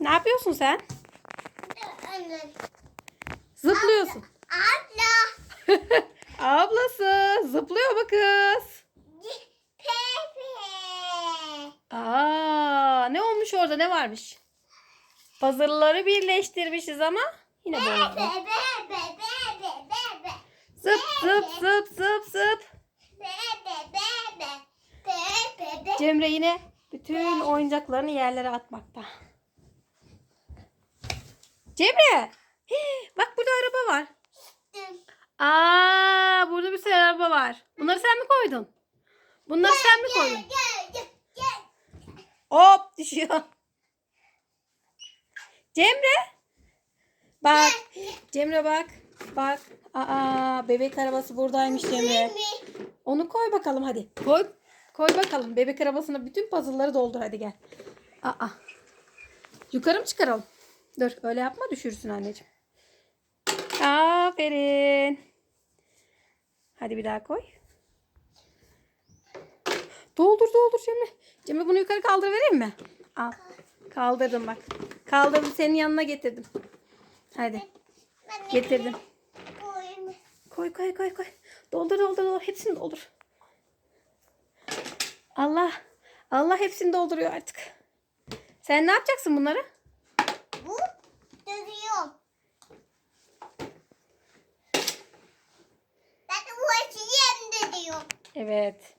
Ne yapıyorsun sen? Zıplıyorsun. Abla. Ablası zıplıyor mu kız? Pepe. Aa, ne olmuş orada ne varmış? Puzzle'ları birleştirmişiz ama yine Bebe bozdu. bebe bebe bebe. Zıp zıp zıp zıp zıp. Bebe bebe. Bebe bebe. Cemre yine bütün oyuncaklarını yerlere atmakta. Cemre! hii, Bak burada araba var. Aa, burada bir sürü araba var. Bunları sen mi koydun? Bunları sen mi koydun? Hop düşüyor. Cemre. Bak. Cemre bak. Bak. Aa bebek arabası buradaymış Cemre. Onu koy bakalım hadi. Koy. Koy bakalım. Bebek arabasına bütün puzzle'ları doldur hadi gel. Aa. Yukarı mı çıkaralım? Dur öyle yapma düşürsün anneciğim. Aferin. Hadi bir daha koy. Doldur doldur Cemre. Cemre bunu yukarı kaldır vereyim mi? Al. Kaldırdım bak. Kaldırdım senin yanına getirdim. Hadi getirdim. Koy koy koy koy. Doldur doldur doldur. Hepsini doldur. Allah. Allah hepsini dolduruyor artık. Sen ne yapacaksın bunları? Bu dövüyor. Ben de bu diyor. Evet.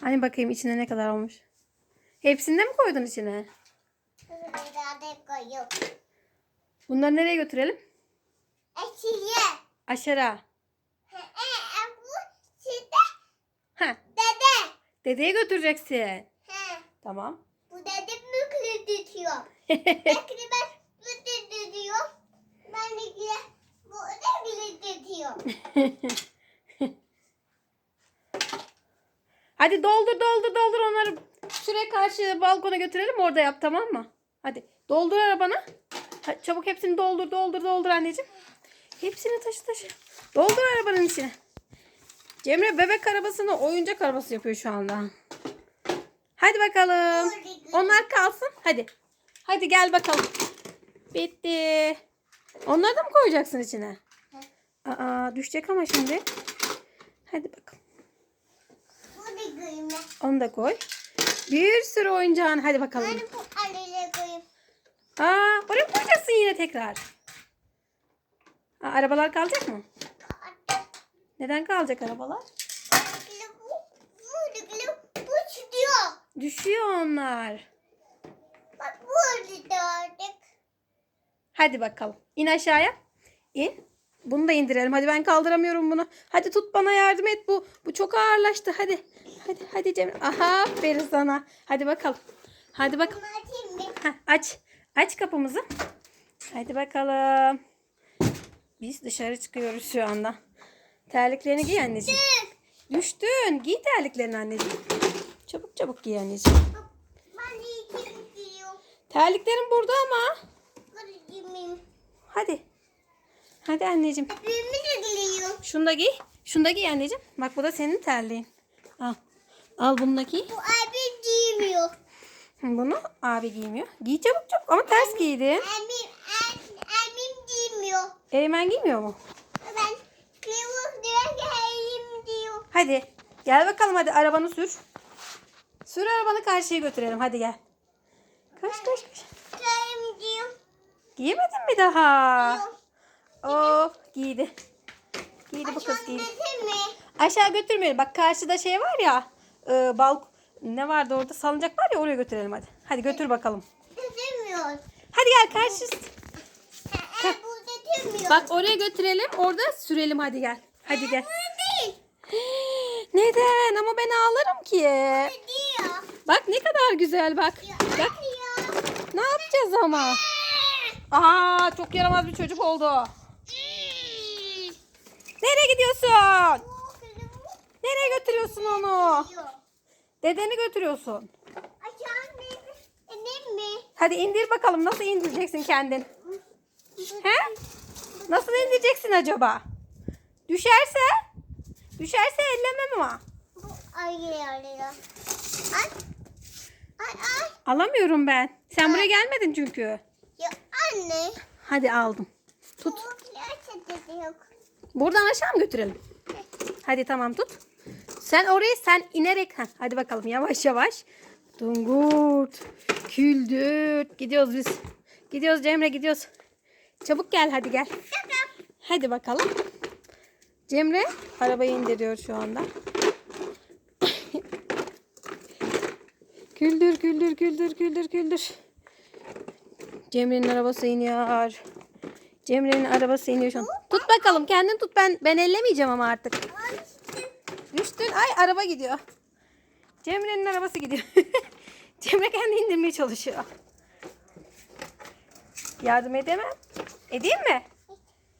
Hani bakayım içine ne kadar olmuş. Hepsini de mi koydun içine? Bunları nereye götürelim? He, bu sizde Ha, dede. dedeye götüreceksin. He, Tamam. bu dede tutuyor. Bekle ben mükle tutuyor. Ben de bu da bile tutuyor. Hadi doldur doldur doldur onları şuraya karşı balkona götürelim orada yap tamam mı? Hadi doldur arabana. Hadi, çabuk hepsini doldur doldur doldur anneciğim. Hepsini taşı taşı. Doldur arabanın içine. Cemre bebek arabasını oyuncak arabası yapıyor şu anda. Hadi bakalım. Onlar kalsın. Hadi. Hadi gel bakalım. Bitti. Onları da mı koyacaksın içine? Aa düşecek ama şimdi. Hadi bakalım. Onu da koy. Bir sürü oyuncağın. Hadi bakalım. Ben bu koyayım. Aa, oraya koyacaksın yine tekrar. Aa, arabalar kalacak mı? Neden kalacak arabalar? Bu, bu, bu, bu çıkıyor. Düşüyor onlar. Bak bu da artık. Hadi bakalım. İn aşağıya. İn. Bunu da indirelim. Hadi ben kaldıramıyorum bunu. Hadi tut bana yardım et bu. Bu çok ağırlaştı. Hadi. Hadi hadi Cemre. Aha aferin sana. Hadi bakalım. Hadi bakalım. Heh, aç. Aç kapımızı. Hadi bakalım. Biz dışarı çıkıyoruz şu anda. Terliklerini giy anneciğim. Düştün. Giy terliklerini anneciğim. Çabuk çabuk giy anneciğim. Ben giyiyorum. Terliklerin burada ama. Hadi. Hadi anneciğim. Öbürümü de giyiyorum. Şunu da giy. Şunu da giy anneciğim. Bak bu da senin terliğin. Al. Al bunu da giy. Bu abi giymiyor. Bunu abi giymiyor. Giy çabuk çabuk ama ters giydin. Emim, em, emim giymiyor. Eymen giymiyor mu? Ben kıyılık diyor ki diyor. Hadi. Gel bakalım hadi arabanı sür. Sür arabanı karşıya götürelim. Hadi gel. Koş koş koş. Kıyım diyor. Giyemedin mi daha? Yok. Of giydi. Giydi bu kız Aşağı giydi. Aşağı götürmeyelim. Bak karşıda şey var ya. E, balk ne vardı orada salıncak var ya oraya götürelim hadi. Hadi götür bakalım. Gidemiyor. Hadi gel karşı. He, he, bu gidemiyor. Bak oraya götürelim. Orada sürelim hadi gel. Hadi gel. Bu değil. Neden? Ama ben ağlarım ki. Diyor. Bak ne kadar güzel bak. Bak ne yapacağız ama? Aa çok yaramaz bir çocuk oldu. Nereye gidiyorsun? Nereye götürüyorsun onu? Dedeni götürüyorsun. Mi? Hadi indir bakalım nasıl indireceksin kendin? He? Nasıl indireceksin acaba? Düşerse? Düşerse ellemem ama. Bu ayı arıyor. Alamıyorum ben. Sen buraya gelmedin çünkü. Ya anne. Hadi aldım. Tut. Yok. Buradan aşağı mı götürelim? Hadi tamam tut. Sen orayı sen inerek. Heh, hadi bakalım yavaş yavaş. Dungurt. Küldürt. Gidiyoruz biz. Gidiyoruz Cemre gidiyoruz. Çabuk gel hadi gel. Hadi bakalım. Cemre arabayı indiriyor şu anda. Küldür küldür küldür küldür küldür. Cemre'nin arabası iniyor. Cemre'nin arabası iniyor şu an. Tut bakalım kendin tut ben ben ellemeyeceğim ama artık. Düştün. Ay araba gidiyor. Cemre'nin arabası gidiyor. Cemre kendi indirmeye çalışıyor. Yardım edemem. Edeyim mi?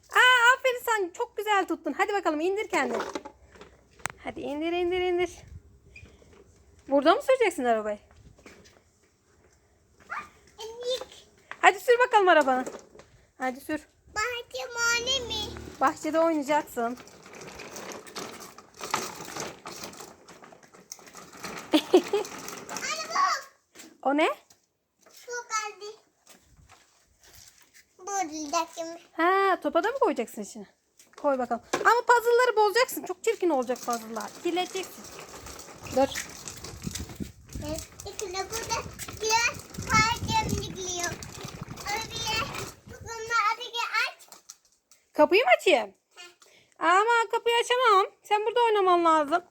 Aa aferin sen çok güzel tuttun. Hadi bakalım indir kendini. Hadi indir indir indir. Burada mı süreceksin arabayı? Hadi sür bakalım arabanı. Hadi sür. Bahçemane mi? Bahçede oynayacaksın. O ne? Su geldi. Buradaki. Ha topa da mı koyacaksın içine? Koy bakalım. Ama puzzle'ları bozacaksın. Çok çirkin olacak puzzle'lar. Kirleteceksin. Dur. İçine burada biraz parçam gidiyor. Öyle. Bunlar adını aç. Kapıyı mı açayım? Ama kapıyı açamam. Sen burada oynaman lazım.